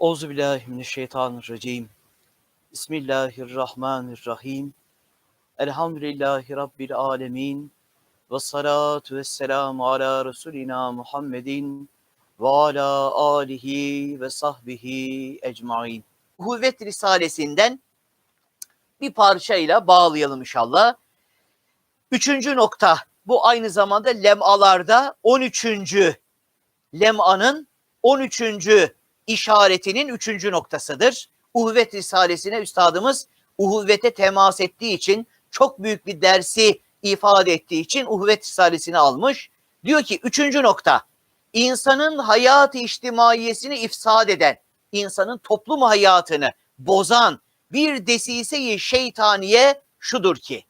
Euzubillahimineşşeytanirracim. Bismillahirrahmanirrahim. Elhamdülillahi Rabbil alemin. Ve salatu ve selamu ala Resulina Muhammedin ve ala alihi ve sahbihi ecmain. Huvvet Risalesinden bir parçayla bağlayalım inşallah. Üçüncü nokta. Bu aynı zamanda lemalarda 13. lemanın 13. işaretinin 3. noktasıdır. Uhvet Risalesine üstadımız uhuvvete temas ettiği için çok büyük bir dersi ifade ettiği için Uhvet Risalesini almış. Diyor ki üçüncü nokta insanın hayat-ı içtimaiyesini ifsad eden, insanın toplum hayatını bozan bir desise-i şeytaniye şudur ki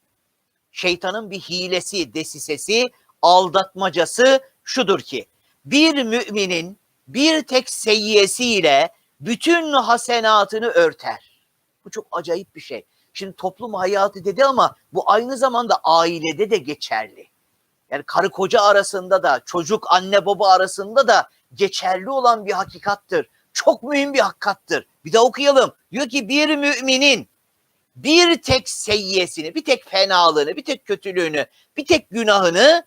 şeytanın bir hilesi, desisesi, aldatmacası şudur ki bir müminin bir tek seyyesiyle bütün hasenatını örter. Bu çok acayip bir şey. Şimdi toplum hayatı dedi ama bu aynı zamanda ailede de geçerli. Yani karı koca arasında da çocuk anne baba arasında da geçerli olan bir hakikattır. Çok mühim bir hakikattır. Bir daha okuyalım. Diyor ki bir müminin bir tek seyyesini, bir tek fenalığını, bir tek kötülüğünü, bir tek günahını,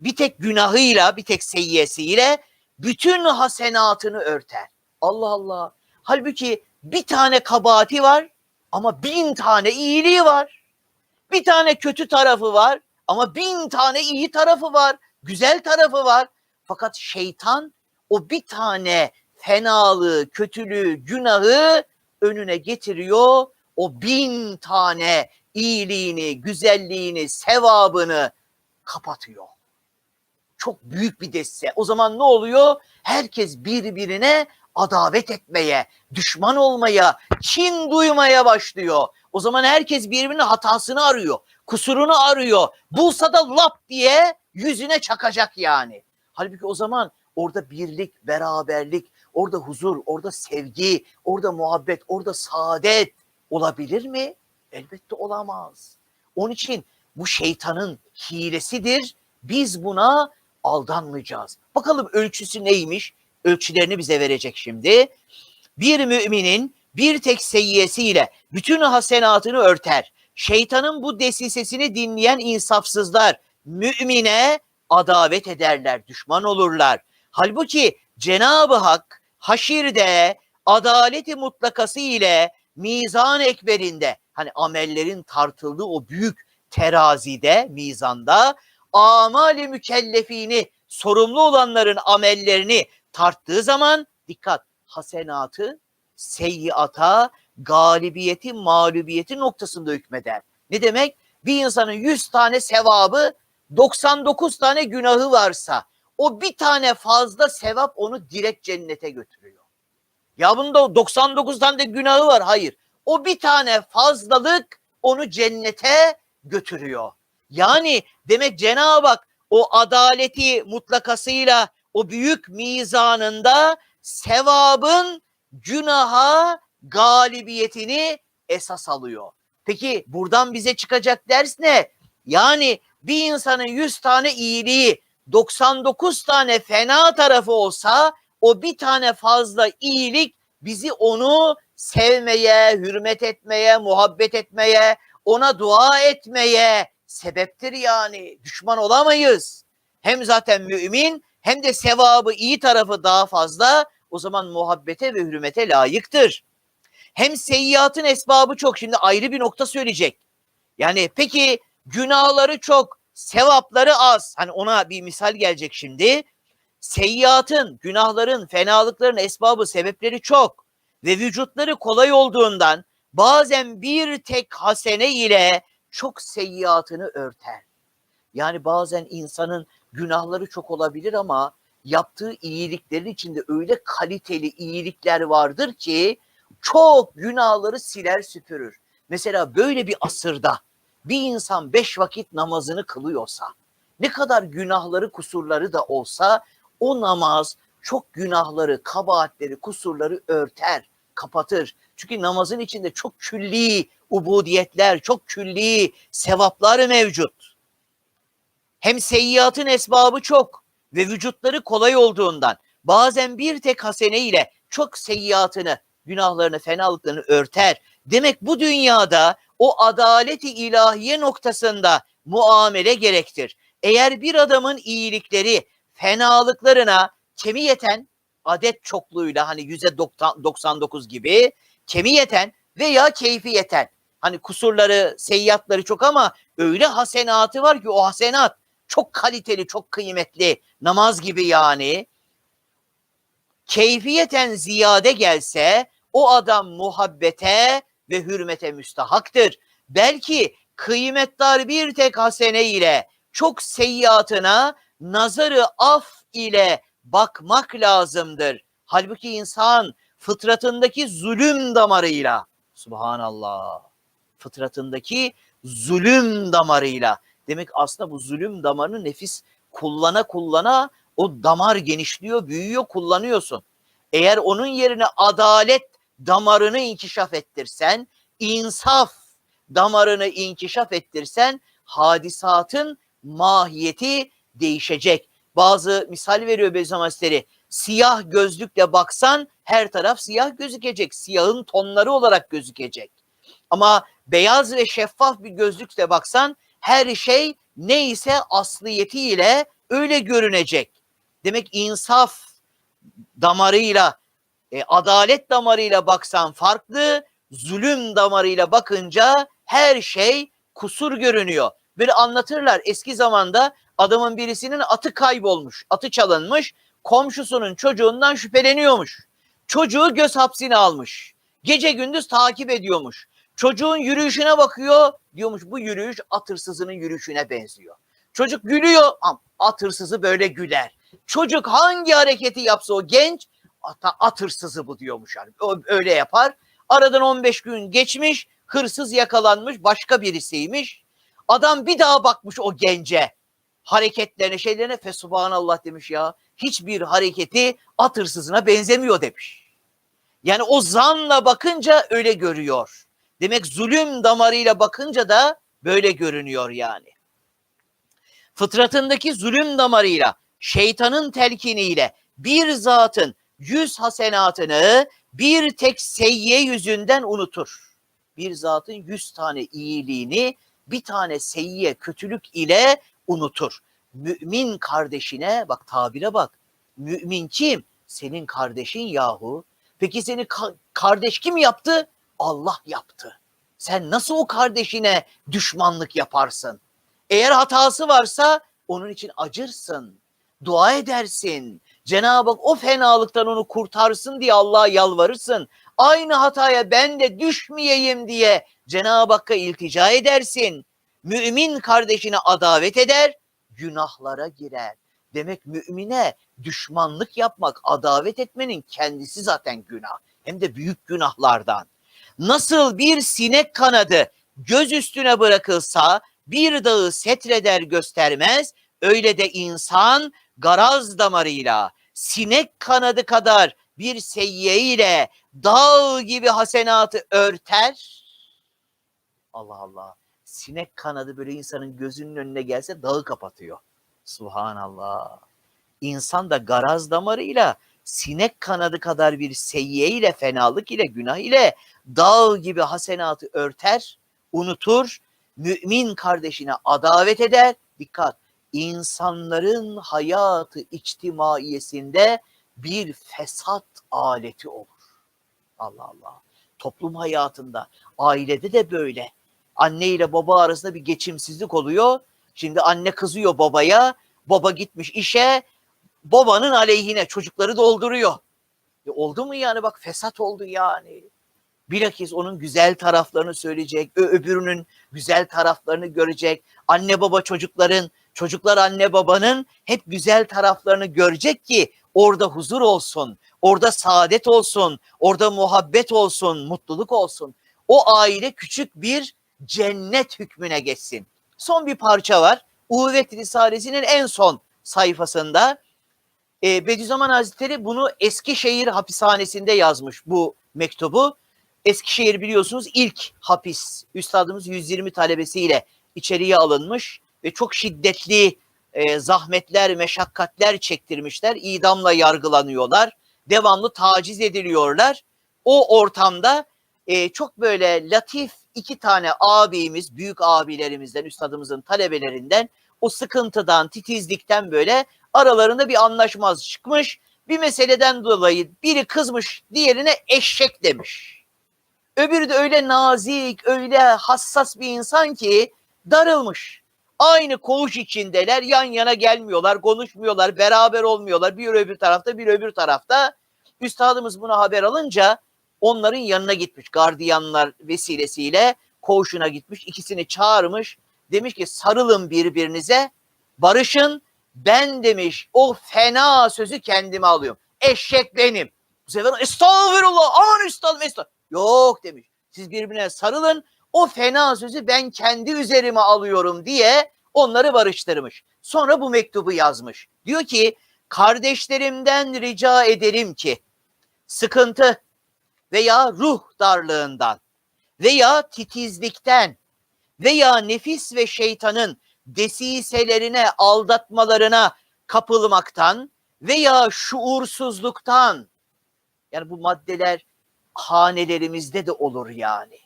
bir tek günahıyla, bir tek seyyesiyle bütün hasenatını örter. Allah Allah. Halbuki bir tane kabahati var ama bin tane iyiliği var. Bir tane kötü tarafı var ama bin tane iyi tarafı var. Güzel tarafı var. Fakat şeytan o bir tane fenalığı, kötülüğü, günahı önüne getiriyor. O bin tane iyiliğini, güzelliğini, sevabını kapatıyor. Çok büyük bir desse. O zaman ne oluyor? Herkes birbirine adavet etmeye, düşman olmaya, kin duymaya başlıyor. O zaman herkes birbirinin hatasını arıyor, kusurunu arıyor. Bulsa da lap diye yüzüne çakacak yani. Halbuki o zaman orada birlik, beraberlik, orada huzur, orada sevgi, orada muhabbet, orada saadet olabilir mi? Elbette olamaz. Onun için bu şeytanın hilesidir. Biz buna aldanmayacağız. Bakalım ölçüsü neymiş? Ölçülerini bize verecek şimdi. Bir müminin bir tek seyyesiyle bütün hasenatını örter. Şeytanın bu desisesini dinleyen insafsızlar mümine adavet ederler, düşman olurlar. Halbuki Cenab-ı Hak haşirde adaleti mutlakası ile mizan ekberinde hani amellerin tartıldığı o büyük terazide, mizanda amali mükellefini, sorumlu olanların amellerini tarttığı zaman dikkat hasenatı seyyiata, galibiyeti, mağlubiyeti noktasında hükmeder. Ne demek? Bir insanın 100 tane sevabı, 99 tane günahı varsa o bir tane fazla sevap onu direkt cennete götürüyor. Ya bunda 99 tane de günahı var. Hayır. O bir tane fazlalık onu cennete götürüyor. Yani demek Cenab-ı Hak o adaleti mutlakasıyla o büyük mizanında sevabın günaha galibiyetini esas alıyor. Peki buradan bize çıkacak ders ne? Yani bir insanın 100 tane iyiliği 99 tane fena tarafı olsa o bir tane fazla iyilik bizi onu sevmeye, hürmet etmeye, muhabbet etmeye, ona dua etmeye sebeptir yani. Düşman olamayız. Hem zaten mümin hem de sevabı iyi tarafı daha fazla o zaman muhabbete ve hürmete layıktır. Hem seyyiatın esbabı çok. Şimdi ayrı bir nokta söyleyecek. Yani peki günahları çok, sevapları az. Hani ona bir misal gelecek şimdi. Seyyiatın, günahların, fenalıkların esbabı, sebepleri çok. Ve vücutları kolay olduğundan bazen bir tek hasene ile çok seyyiatını örter. Yani bazen insanın günahları çok olabilir ama yaptığı iyiliklerin içinde öyle kaliteli iyilikler vardır ki çok günahları siler süpürür. Mesela böyle bir asırda bir insan beş vakit namazını kılıyorsa, ne kadar günahları, kusurları da olsa o namaz çok günahları, kabahatleri, kusurları örter, kapatır. Çünkü namazın içinde çok külli ubudiyetler, çok külli sevaplar mevcut. Hem seyyiatın esbabı çok ve vücutları kolay olduğundan bazen bir tek hasene ile çok seyyiatını, günahlarını, fenalıklarını örter. Demek bu dünyada o adaleti ilahiye noktasında muamele gerektir. Eğer bir adamın iyilikleri fenalıklarına kemiyeten adet çokluğuyla hani yüzde 99 gibi kemiyeten veya keyfiyeten hani kusurları, seyyiatları çok ama öyle hasenatı var ki o hasenat çok kaliteli, çok kıymetli. Namaz gibi yani. Keyfiyeten ziyade gelse o adam muhabbete ve hürmete müstahaktır. Belki kıymetdar bir tek hasene ile çok seyyiatına nazarı af ile bakmak lazımdır. Halbuki insan fıtratındaki zulüm damarıyla subhanallah fıtratındaki zulüm damarıyla demek aslında bu zulüm damarını nefis kullana kullana o damar genişliyor, büyüyor, kullanıyorsun. Eğer onun yerine adalet damarını inkişaf ettirsen, insaf damarını inkişaf ettirsen hadisatın mahiyeti değişecek. Bazı misal veriyor Beyzam Hazretleri. Siyah gözlükle baksan her taraf siyah gözükecek. Siyahın tonları olarak gözükecek. Ama beyaz ve şeffaf bir gözlükle baksan her şey neyse asliyetiyle öyle görünecek. Demek insaf damarıyla, e, adalet damarıyla baksan farklı, zulüm damarıyla bakınca her şey kusur görünüyor. Böyle anlatırlar eski zamanda adamın birisinin atı kaybolmuş, atı çalınmış, komşusunun çocuğundan şüpheleniyormuş. Çocuğu göz hapsine almış. Gece gündüz takip ediyormuş. Çocuğun yürüyüşüne bakıyor, diyormuş bu yürüyüş at hırsızının yürüyüşüne benziyor. Çocuk gülüyor, at hırsızı böyle güler. Çocuk hangi hareketi yapsa o genç, ata, at hırsızı bu diyormuş yani. Öyle yapar. Aradan 15 gün geçmiş, hırsız yakalanmış, başka birisiymiş. Adam bir daha bakmış o gence hareketlerine şeylerine fe subhanallah demiş ya. Hiçbir hareketi at hırsızına benzemiyor demiş. Yani o zanla bakınca öyle görüyor. Demek zulüm damarıyla bakınca da böyle görünüyor yani. Fıtratındaki zulüm damarıyla, şeytanın telkiniyle bir zatın yüz hasenatını bir tek seyye yüzünden unutur. Bir zatın yüz tane iyiliğini bir tane seyyiye kötülük ile unutur. Mümin kardeşine bak tabire bak. Mümin kim? Senin kardeşin yahu. Peki seni ka- kardeş kim yaptı? Allah yaptı. Sen nasıl o kardeşine düşmanlık yaparsın? Eğer hatası varsa onun için acırsın. Dua edersin. Cenab-ı Hak o fenalıktan onu kurtarsın diye Allah'a yalvarırsın. Aynı hataya ben de düşmeyeyim diye Cenab-ı Hakk'a iltica edersin. Mümin kardeşine adavet eder, günahlara girer. Demek mümine düşmanlık yapmak, adavet etmenin kendisi zaten günah. Hem de büyük günahlardan. Nasıl bir sinek kanadı göz üstüne bırakılsa bir dağı setreder göstermez, öyle de insan garaz damarıyla sinek kanadı kadar bir seyyiye ile dağ gibi hasenatı örter. Allah Allah. Sinek kanadı böyle insanın gözünün önüne gelse dağı kapatıyor. Subhanallah. İnsan da garaz damarıyla sinek kanadı kadar bir seyyiye ile fenalık ile günah ile dağ gibi hasenatı örter, unutur, mümin kardeşine adavet eder. Dikkat! insanların hayatı içtimaiyesinde bir fesat aleti olur. Allah Allah. Toplum hayatında, ailede de böyle. Anne ile baba arasında bir geçimsizlik oluyor. Şimdi anne kızıyor babaya. Baba gitmiş işe. Babanın aleyhine çocukları dolduruyor. E oldu mu yani bak fesat oldu yani. Bilakis onun güzel taraflarını söyleyecek, öbürünün güzel taraflarını görecek. Anne baba çocukların, çocuklar anne babanın hep güzel taraflarını görecek ki orada huzur olsun, orada saadet olsun, orada muhabbet olsun, mutluluk olsun. O aile küçük bir cennet hükmüne geçsin. Son bir parça var. Uhuvvet Risalesi'nin en son sayfasında e, Bediüzzaman Hazretleri bunu Eskişehir hapishanesinde yazmış bu mektubu. Eskişehir biliyorsunuz ilk hapis. Üstadımız 120 talebesiyle içeriye alınmış ve çok şiddetli e, zahmetler, meşakkatler çektirmişler. İdamla yargılanıyorlar. devamlı taciz ediliyorlar. O ortamda e, çok böyle latif iki tane abimiz, büyük abilerimizden, üstadımızın talebelerinden o sıkıntıdan, titizlikten böyle aralarında bir anlaşmaz çıkmış. Bir meseleden dolayı biri kızmış, diğerine eşek demiş. Öbürü de öyle nazik, öyle hassas bir insan ki darılmış. Aynı koğuş içindeler, yan yana gelmiyorlar, konuşmuyorlar, beraber olmuyorlar. Bir öbür tarafta, bir öbür tarafta. Üstadımız buna haber alınca onların yanına gitmiş. Gardiyanlar vesilesiyle koğuşuna gitmiş. ikisini çağırmış. Demiş ki sarılın birbirinize, barışın. Ben demiş o fena sözü kendime alıyorum. Eşek benim. Bu sefer estağfurullah aman üstadım estağfurullah. Yok demiş. Siz birbirine sarılın. O fena sözü ben kendi üzerime alıyorum diye onları barıştırmış. Sonra bu mektubu yazmış. Diyor ki kardeşlerimden rica ederim ki sıkıntı veya ruh darlığından veya titizlikten veya nefis ve şeytanın desiselerine, aldatmalarına kapılmaktan veya şuursuzluktan yani bu maddeler hanelerimizde de olur yani.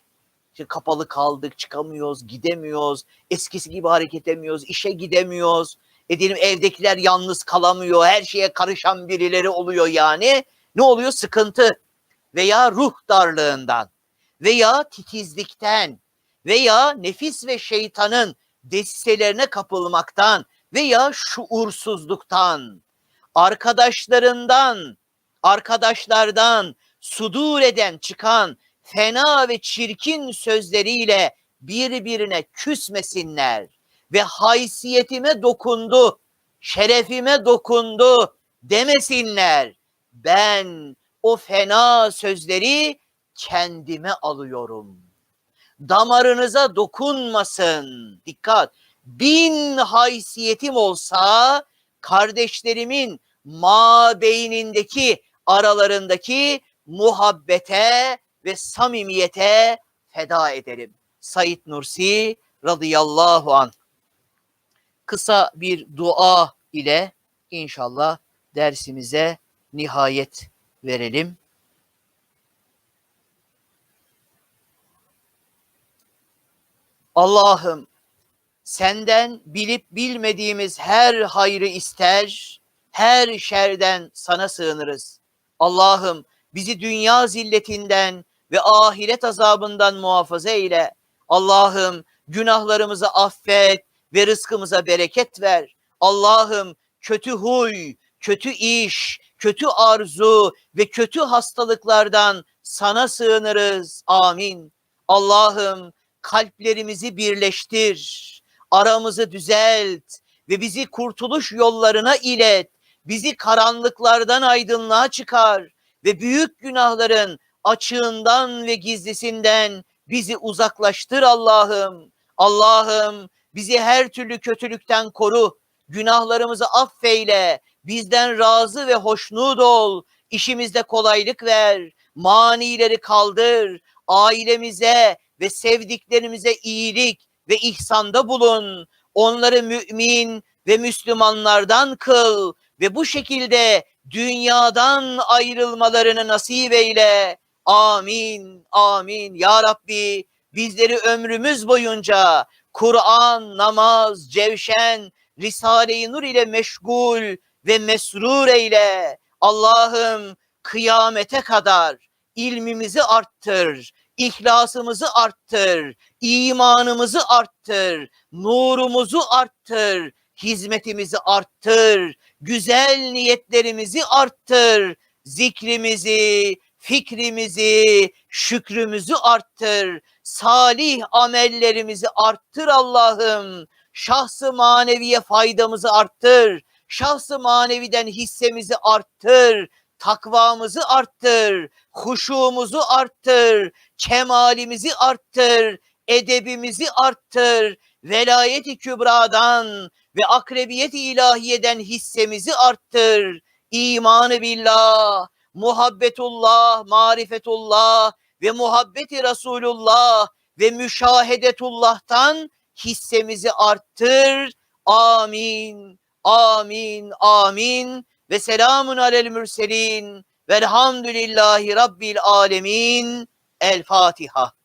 Şimdi kapalı kaldık, çıkamıyoruz, gidemiyoruz, eskisi gibi hareket edemiyoruz, işe gidemiyoruz. E diyelim evdekiler yalnız kalamıyor, her şeye karışan birileri oluyor yani. Ne oluyor? Sıkıntı veya ruh darlığından veya titizlikten veya nefis ve şeytanın desiselerine kapılmaktan veya şuursuzluktan, arkadaşlarından, arkadaşlardan sudur eden çıkan fena ve çirkin sözleriyle birbirine küsmesinler ve haysiyetime dokundu, şerefime dokundu demesinler. Ben o fena sözleri kendime alıyorum. Damarınıza dokunmasın. Dikkat. Bin haysiyetim olsa kardeşlerimin mabeynindeki aralarındaki muhabbete ve samimiyete feda ederim. Said Nursi radıyallahu an. Kısa bir dua ile inşallah dersimize nihayet verelim. Allah'ım senden bilip bilmediğimiz her hayrı ister, her şerden sana sığınırız. Allah'ım bizi dünya zilletinden ve ahiret azabından muhafaza eyle. Allah'ım günahlarımızı affet ve rızkımıza bereket ver. Allah'ım kötü huy, kötü iş, kötü arzu ve kötü hastalıklardan sana sığınırız. Amin. Allah'ım kalplerimizi birleştir, aramızı düzelt ve bizi kurtuluş yollarına ilet. Bizi karanlıklardan aydınlığa çıkar ve büyük günahların açığından ve gizlisinden bizi uzaklaştır Allah'ım. Allah'ım bizi her türlü kötülükten koru. Günahlarımızı affeyle. Bizden razı ve hoşnut ol. İşimizde kolaylık ver. Manileri kaldır. Ailemize ve sevdiklerimize iyilik ve ihsanda bulun. Onları mümin ve Müslümanlardan kıl ve bu şekilde dünyadan ayrılmalarını nasip eyle. Amin, amin. Ya Rabbi bizleri ömrümüz boyunca Kur'an, namaz, cevşen, Risale-i Nur ile meşgul ve mesrur eyle. Allah'ım kıyamete kadar ilmimizi arttır, ihlasımızı arttır, imanımızı arttır, nurumuzu arttır, hizmetimizi arttır, güzel niyetlerimizi arttır, zikrimizi, fikrimizi, şükrümüzü arttır, salih amellerimizi arttır Allah'ım. Şahsı maneviye faydamızı arttır, şahsı maneviden hissemizi arttır, takvamızı arttır, huşumuzu arttır, kemalimizi arttır, edebimizi arttır, velayeti kübradan ve akrebiyet ilahiyeden hissemizi arttır. İmanı billah, muhabbetullah, marifetullah ve muhabbeti Resulullah ve müşahedetullah'tan hissemizi arttır. Amin, amin, amin ve selamun alel mürselin Velhamdülillahi Rabbil alemin. El Fatiha.